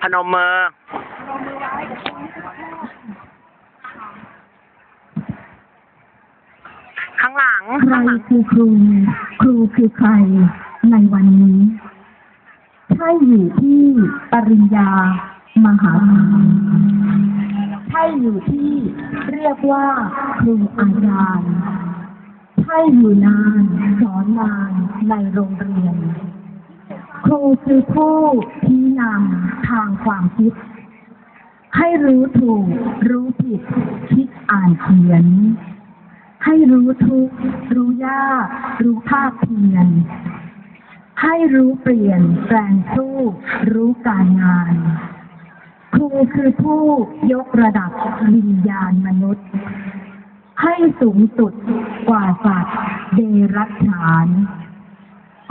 พนมมือข้างหลังใครคือครู ครูคือใครในวันนี้ ใช่อยู่ที่ปริญญามหาลัยใช่อยู่ที่เรียกว่าครูอาจารย์ใช่อยู่นานสอนนานในโรงเรียน ครูคือผู้ชี้นำ ทางความคิด ให้รู้ถูก รู้ผิด คิดอ่านเขียน ให้รู้ทุกรู้ยาก รู้ภาคเพียรให้รู้เปลี่ยน แปลงสู้ รู้การงานครูคือผู้ยกระดับวิญญาณมนุษย์ ให้สูงสุดกว่าสัตว์เดรัจฉาน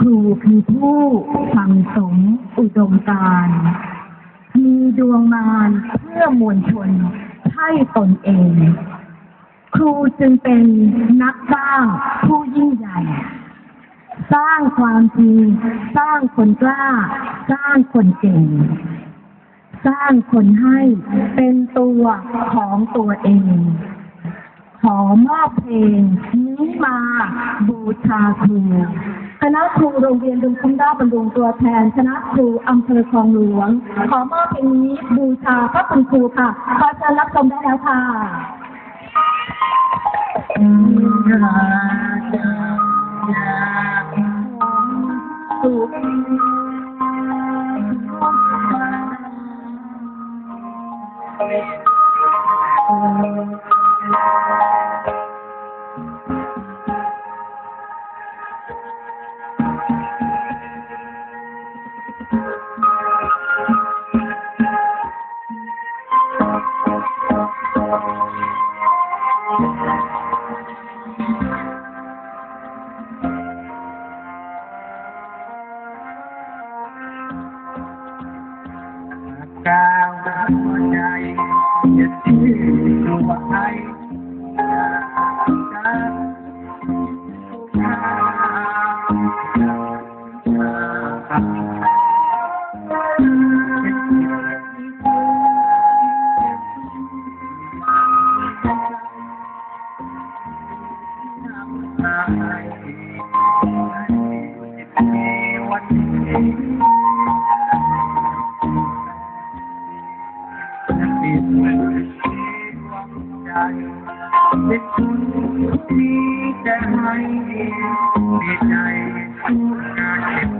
ครูคือผู้สั่งสมอุดมการณ์ มีดวงมารเพื่อมวลชนให้ตนเอง ครูจึงเป็นนักสร้างผู้ยิ่งใหญ่ สร้างความจริง สร้างคนกล้า สร้างคนเก่ง สร้างคนให้เป็นตัวของตัวเอง ขอมอบเพลงนี้มาบูชาครู คณะครูโรงเรียนดุงคุ้มด้าบำรุงตัวแทน คณะครูอำเภอคลองหลวง ขอมอบเพลงนี้บูชาพระคุณครูค่ะ ขอเชิญรับชมได้แล้วค่ะ กลางหัวใจ เป็นคนที่จะให้มีใจสู้งานเก็บ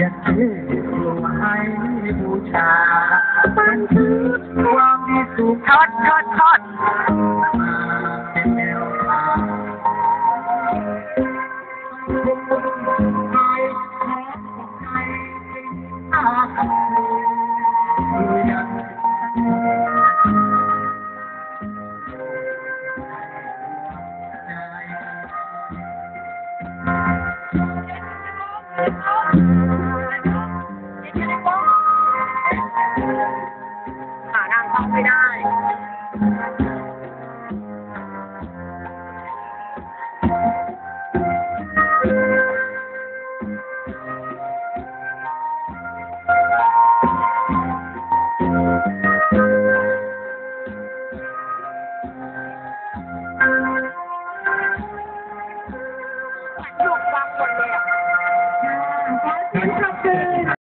อย่าเชื่อลวให้บูชาฉันคือความมีสุขทอดทอดทอด Oh!